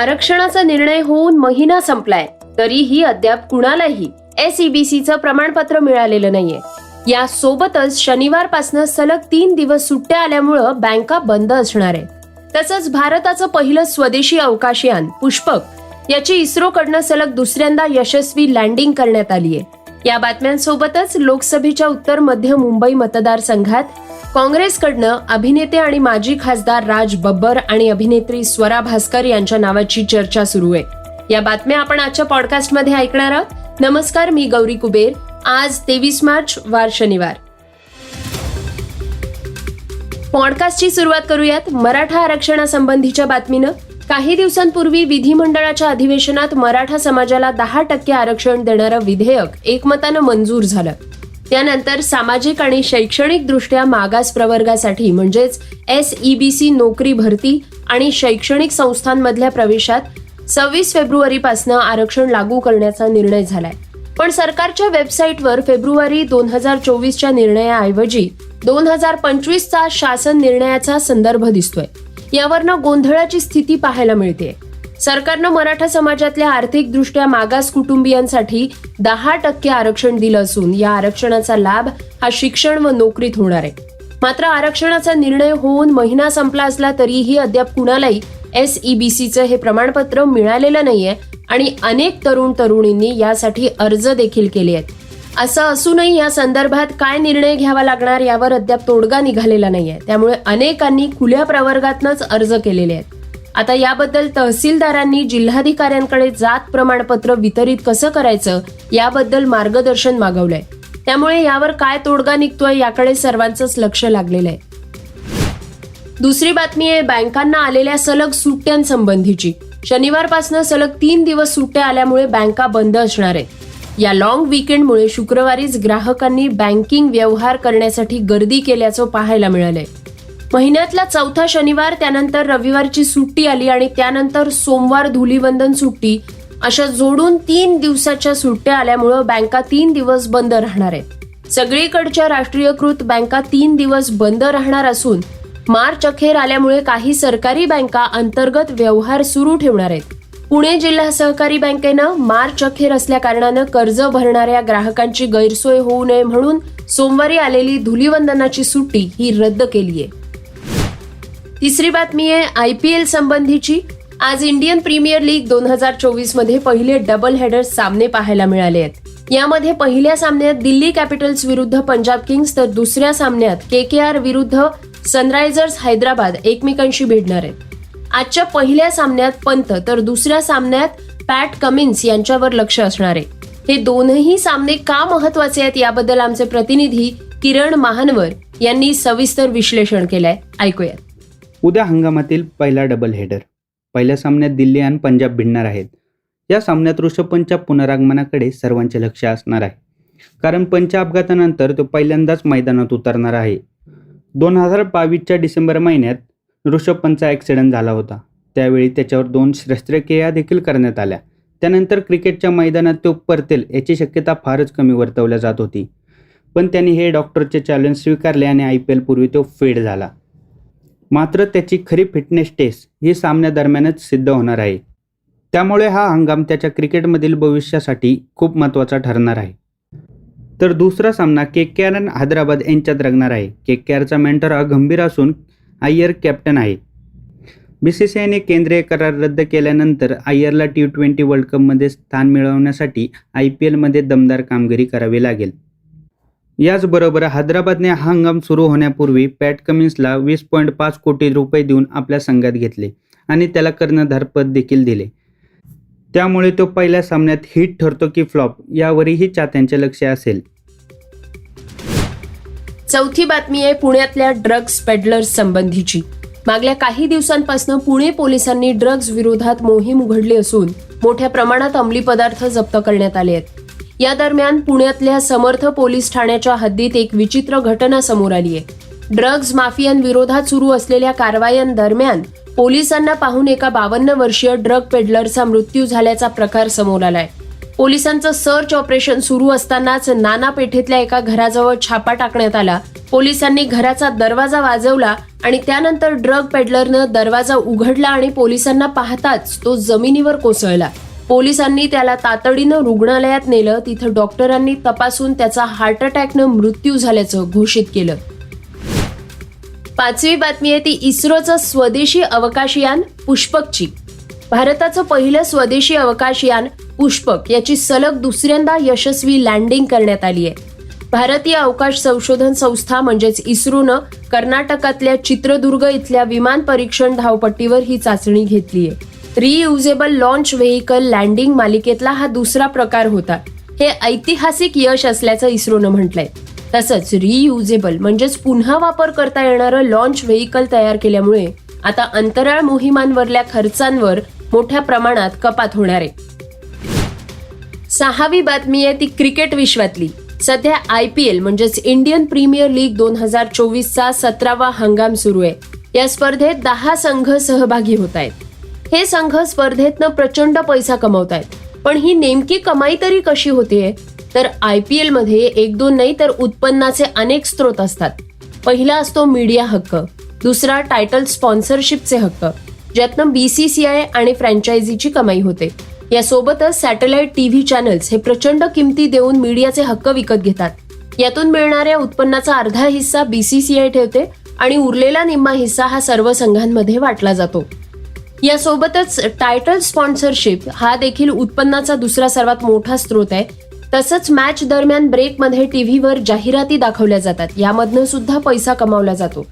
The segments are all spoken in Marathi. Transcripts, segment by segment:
आरक्षणाचा निर्णय होऊन महिना संपलाय तरीही अद्याप कुणालाही एसईबीसीचं प्रमाणपत्र मिळालेलं नाहीये. या सोबतच शनिवारपासनं सलग तीन दिवस सुट्ट्या आल्यामुळं बँका बंद असणार आहेत. तसंच भारताचं पहिलं स्वदेशी अवकाशयान पुष्पक याची इस्रोकडनं सलग दुसऱ्यांदा यशस्वी लँडिंग करण्यात आली आहे या बातम्यांसोबतच लोकसभेच्या उत्तर मध्य मुंबई मतदारसंघात काँग्रेसकडनं अभिनेते आणि माजी खासदार राज बब्बर आणि अभिनेत्री स्वरा भास्कर यांच्या नावाची चर्चा सुरू आहे. या बातम्या आपण आजच्या पॉडकास्टमध्ये ऐकणार आहोत. नमस्कार मी गौरी कुबेर. आज तेवीस मार्च वार शनिवार. पॉडकास्टची सुरुवात करूयात मराठा आरक्षणासंबंधीच्या बातमीनं. काही दिवसांपूर्वी विधिमंडळाच्या अधिवेशनात मराठा समाजाला दहा टक्के आरक्षण देणारं विधेयक एकमतानं मंजूर झालं. त्यानंतर सामाजिक आणि शैक्षणिक दृष्ट्या मागास प्रवर्गासाठी म्हणजेच एस सी नोकरी भरती आणि शैक्षणिक संस्थांमधल्या प्रवेशात सव्वीस फेब्रुवारीपासून आरक्षण लागू करण्याचा निर्णय झालाय. पण सरकारच्या वेबसाईटवर फेब्रुवारी दोन हजार चोवीसच्या निर्णयाऐवजी दोन हजार पंचवीसचा शासन निर्णयाचा संदर्भ दिसतोय. यावरनं गोंधळाची स्थिती पाहायला मिळते सरकारनं मराठा समाजातल्या आर्थिकदृष्ट्या मागास कुटुंबियांसाठी दहा टक्के आरक्षण दिलं असून या आरक्षणाचा लाभ हा शिक्षण व नोकरीत होणार आहे. मात्र आरक्षणाचा निर्णय होऊन महिना संपला असला तरीही अद्याप कुणालाही एस ईबीसीचं हे प्रमाणपत्र मिळालेलं नाहीये आणि अनेक तरुण तरुणींनी यासाठी अर्ज देखील केले आहेत. असं असूनही या संदर्भात काय निर्णय घ्यावा लागणार यावर अद्याप तोडगा निघालेला नाहीये. त्यामुळे अनेकांनी खुल्या प्रवर्गातनच अर्ज केलेले आहेत. आता याबद्दल तहसीलदारांनी जिल्हाधिकाऱ्यांकडे जात प्रमाणपत्र वितरित कसं करायचं याबद्दल मार्गदर्शन मागवलंय. त्यामुळे यावर काय तोडगा निघतोय याकडे सर्वांचंच लक्ष लागलेलं आहे दुसरी बातमी आहे बँकांना आलेल्या सलग सुट्ट्यांसंबंधीची. शनिवारपासून सलग तीन दिवस सुट्ट्या आल्यामुळे बँका बंद असणार आहेत. या लॉंग विकेंडमुळे शुक्रवारीच ग्राहकांनी बँकिंग व्यवहार करण्यासाठी गर्दी केल्याचं पाहायला मिळालंय. महिन्यातला चौथा शनिवार त्यानंतर रविवारची सुट्टी आली आणि त्यानंतर सोमवार धुलीवंदन सुट्टी. अशा जोडून तीन दिवसाच्या सुट्ट्या आल्यामुळं बँका तीन दिवस बंद राहणार आहेत. सगळीकडच्या राष्ट्रीयकृत बँका तीन दिवस बंद राहणार असून मार्च अखेर आल्यामुळे काही सरकारी बँका अंतर्गत व्यवहार सुरू ठेवणार आहेत. पुणे जिल्हा सहकारी बँकेनं मार्च अखेर असल्या कारणानं कर्ज भरणाऱ्या ग्राहकांची गैरसोय होऊ नये म्हणून सोमवारी आलेली धुलीवंदनाची सुट्टी ही रद्द केली आहे तिसरी बातमी आहे आय पी एल संबंधीची. आज इंडियन प्रीमियर लीग दोन हजार चोवीसमध्ये पहिले डबल हेडर सामने पाहायला मिळाले आहेत. यामध्ये पहिल्या सामन्यात दिल्ली कॅपिटल्स विरुद्ध पंजाब किंग्स तर दुसऱ्या सामन्यात के के आर विरुद्ध सनरायझर्स हैदराबाद एकमेकांशी भिडणार आहेत. आजच्या पहिल्या सामन्यात पंत तर दुसऱ्या सामन्यात पॅट कमिन्स यांच्यावर लक्ष असणार आहे. हे दोनही सामने का महत्त्वाचे आहेत याबद्दल आमचे प्रतिनिधी किरण महानवर यांनी सविस्तर विश्लेषण केलंय. ऐकूयात. उद्या हंगामातील पहिला डबल हेडर पहिल्या सामन्यात दिल्ली आणि पंजाब भिडणार आहेत. या सामन्यात ऋषभ पंतच्या पुनरागमनाकडे सर्वांचे लक्ष असणार आहे. कारण पंच अपघातानंतर तो पहिल्यांदाच मैदानात उतरणार आहे. दोन हजार बावीसच्या डिसेंबर महिन्यात ऋषभ पंतचा ॲक्सिडेंट झाला होता. त्यावेळी त्याच्यावर दोन शस्त्रक्रिया देखील करण्यात आल्या. त्यानंतर क्रिकेटच्या मैदानात तो परतेल याची शक्यता फारच कमी वर्तवल्या जात होती. पण त्यांनी हे डॉक्टरचे चॅलेंज स्वीकारले आणि आय पी एलपूर्वी तो फेड झाला. मात्र त्याची खरी फिटनेस टेस्ट ही सामन्यादरम्यानच सिद्ध होणार आहे. त्यामुळे हा हंगाम त्याच्या क्रिकेटमधील भविष्यासाठी खूप महत्त्वाचा ठरणार आहे. तर दुसरा सामना के के आर आणि हैदराबाद यांच्यात रंगणार आहे. के के आरचा मेंटर हा गंभीर असून अय्यर कॅप्टन आहे. बी सी सी आयने केंद्रीय करार रद्द केल्यानंतर आय्यरला टी ट्वेंटी वर्ल्ड कपमध्ये स्थान मिळवण्यासाठी आय पी एलमध्ये दमदार कामगिरी करावी लागेल. याचबरोबर हैदराबादने हा हंगाम सुरू होण्यापूर्वी पॅट कमिन्सला वीस पॉईंट पाच कोटी रुपये देऊन आपल्या संघात घेतले आणि त्याला कर्णधारपद देखील दिले. त्यामुळे तो पहिल्या सामन्यात हिट ठरतो की फ्लॉप यावरही चाहत्यांचे लक्ष असेल. चौथी बातमी आहे पुण्यातल्या ड्रग्ज पेडलर्स संबंधीची. मागल्या काही दिवसांपासून पुणे पोलिसांनी ड्रग्ज विरोधात मोहीम उघडली असून मोठ्या प्रमाणात अंमली पदार्थ जप्त करण्यात आले आहेत. या दरम्यान पुण्यातल्या समर्थ पोलीस ठाण्याच्या हद्दीत एक विचित्र घटना समोर आली आहे. ड्रग्ज माफियांविरोधात सुरू असलेल्या कारवायांदरम्यान पोलिसांना पाहून एका बावन्न वर्षीय ड्रग पेडलरचा मृत्यू झाल्याचा प्रकार समोर आलाय. पोलिसांचं सर्च ऑपरेशन सुरू असतानाच नाना पेठेतल्या एका घराजवळ छापा टाकण्यात आला. पोलिसांनी घराचा दरवाजा वाजवला आणि त्यानंतर ड्रग पेडलरनं दरवाजा उघडला आणि पोलिसांना पाहताच तो जमिनीवर कोसळला. पोलिसांनी त्याला तातडीनं रुग्णालयात नेलं. तिथं डॉक्टरांनी तपासून त्याचा हार्ट अटॅकनं मृत्यू झाल्याचं घोषित केलं. पाचवी बातमी आहे ती इस्रोचं स्वदेशी अवकाशयान पुष्पकची. भारताचं पहिलं स्वदेशी अवकाशयान पुष्पक याची सलग दुसऱ्यांदा यशस्वी लँडिंग करण्यात आली आहे. भारतीय अवकाश संशोधन संस्था म्हणजेच इस्रोनं कर्नाटकातल्या चित्रदुर्ग इथल्या विमान परीक्षण धावपट्टीवर ही चाचणी घेतली आहे. रियुजेबल लॉन्च व्हेकल लँडिंग मालिकेतला हा दुसरा प्रकार होता. हे ऐतिहासिक यश असल्याचं इस्रोनं म्हटलंय. तसंच रियुजेबल म्हणजेच पुन्हा वापर करता येणारं लॉन्च व्हेकल तयार केल्यामुळे आता अंतराळ मोहिमांवरल्या खर्चांवर मोठ्या प्रमाणात कपात होणार आहे. सहावी बातमी आहे ती क्रिकेट विश्वातली. सध्या आय पी एल म्हणजेच इंडियन प्रीमियर लीग दोन हजार चोवीसचा सतरावा हंगाम सुरू आहे. या स्पर्धेत दहा संघ सहभागी होत आहेत. हे संघ स्पर्धेतनं प्रचंड पैसा कमवत आहेत पण ही नेमकी कमाई तरी कशी होतीये? तर आय पी एलमध्ये एक दोन नाही तर उत्पन्नाचे अनेक स्रोत असतात. पहिला असतो मीडिया हक्क दुसरा टायटल स्पॉन्सरशिपचे हक्क ज्यातनं बीसीसीआय आणि फ्रँचायझीची कमाई होते. यासोबतच सॅटेलाइट टीव्ही चॅनल्स हे प्रचंड किमती देऊन मीडियाचे हक्क विकत घेतात. यातून मिळणाऱ्या उत्पन्नाचा अर्धा हिस्सा बीसीसीआय ठेवते आणि उरलेला निम्मा हिस्सा हा सर्व संघांमध्ये वाटला जातो. यासोबतच टायटल स्पॉन्सरशिप हा देखील उत्पन्नाचा दुसरा सर्वात मोठा स्रोत आहे. तसंच मॅच दरम्यान ब्रेकमध्ये टीव्हीवर जाहिराती दाखवल्या जातात. यामधनं सुद्धा पैसा कमावला जातो.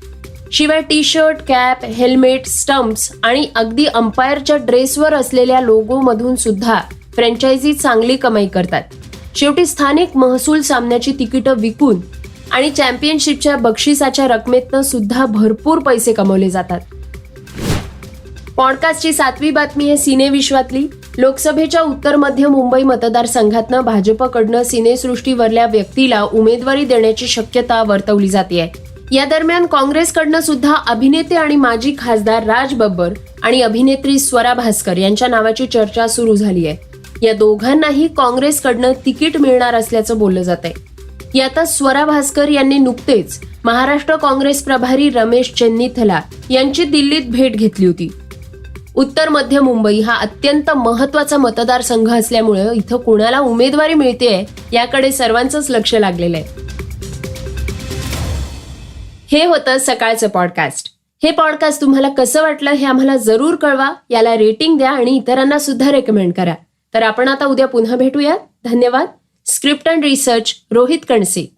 शिवाय T shirt cap helmet stumps आणि अगदी अंपायरच्या ड्रेसवर असलेल्या लोगो मधून सुद्धा फ्रँचायझी चांगली कमाई करतात. शेवटी स्थानिक महसूल सामन्याची तिकीटं विकून आणि चॅम्पियनशिपच्या बक्षिसाच्या रकमेतनं सुद्धा भरपूर पैसे कमवले जातात. पॉडकास्टची सातवी बातमी आहे सिने विश्वातली. लोकसभेच्या उत्तर मध्य मुंबई मतदारसंघातनं भाजपकडनं सिनेसृष्टीवरल्या व्यक्तीला उमेदवारी देण्याची शक्यता वर्तवली जाते. या दरम्यान काँग्रेसकडनं सुद्धा अभिनेते आणि माजी खासदार राज बब्बर आणि अभिनेत्री स्वरा भास्कर यांच्या नावाची चर्चा सुरू झाली आहे. या दोघांनाही काँग्रेसकडनं तिकीट मिळणार असल्याचं बोललं जात आहे यातच स्वरा भास्कर यांनी नुकतेच महाराष्ट्र काँग्रेस प्रभारी रमेश चेन्नीथला यांची दिल्लीत भेट घेतली होती. उत्तर मध्य मुंबई हा अत्यंत महत्त्वाचा मतदारसंघ असल्यामुळे इथं कोणाला उमेदवारी मिळते याकडे सर्वांचंच लक्ष लागलेलं आहे. हे होतं सकाळचं पॉडकास्ट हे पॉडकास्ट तुम्हाला कसं वाटलं हे आम्हाला जरूर कळवा याला रेटिंग द्या आणि इतरांना सुद्धा रेकमेंड करा. तर आपण आता उद्या पुन्हा भेटूया धन्यवाद. Script and research Rohit Kanse.